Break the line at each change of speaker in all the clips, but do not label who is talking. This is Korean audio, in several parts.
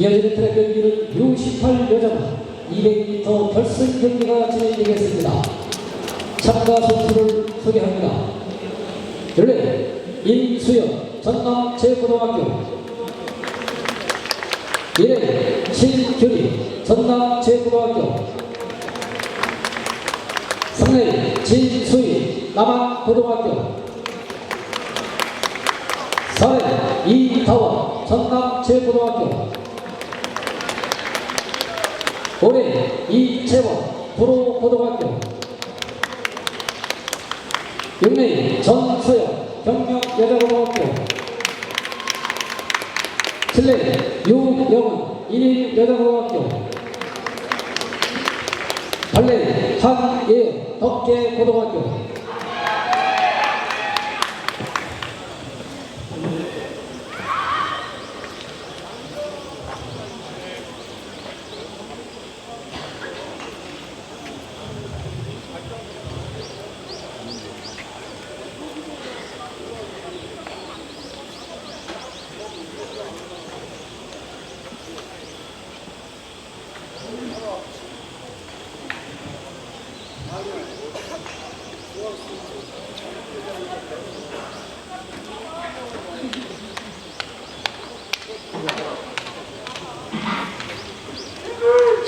이어지는 트랙 경기는 U18 여자부 200m 결승 경기가 진행되겠습니다. 참가 선수를 소개합니다. 열레 임수연 전남제고등학교 1회 신규리 전남제고등학교 3회 진수희 남한고등학교 4회 이다원 전남제고등학교 5회 이채원 부로고등학교. 6회 전소영 경력여자고등학교. 7회 유영은 일일여자고등학교. 8회 한예 덕계고등학교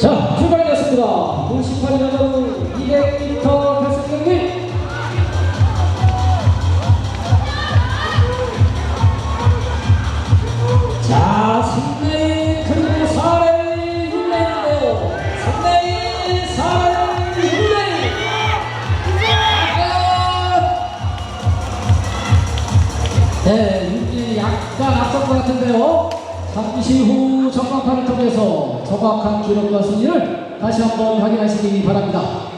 자, 출발하겠습니다. 98 여자분 200m 결승 경기. 자, 3레인 그리고 4레인 6레인인데요. 3레인, 4레인, 6레인. 네, 윤기 약간 앞선 것 같은데요. 잠시 후 전광판을 통해서 정확한 기록과 순위를 다시 한번 확인하시기 바랍니다.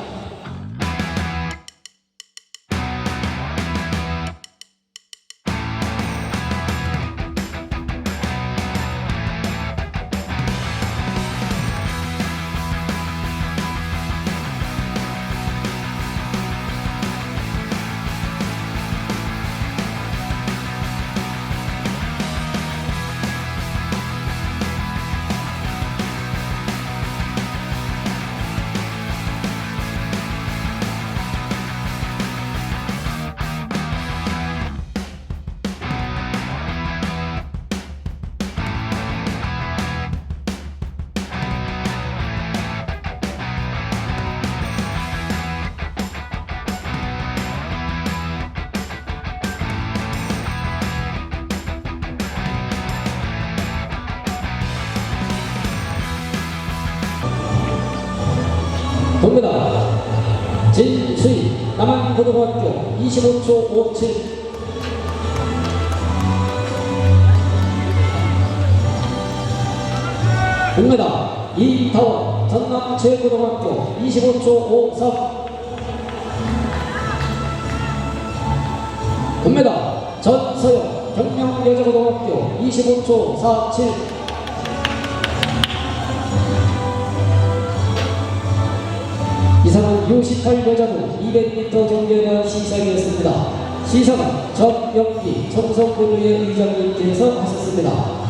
진수희 남한고등학교 25초 57 동메달 이다원 전남제고등학교 25초 53 금메달 전서영 경명여자고등학교 25초 47 이상은 U18 여자부 200m 정계에 대한 시상이었습니다. 시상은 전영기 청성군의 의장님께서 하셨습니다.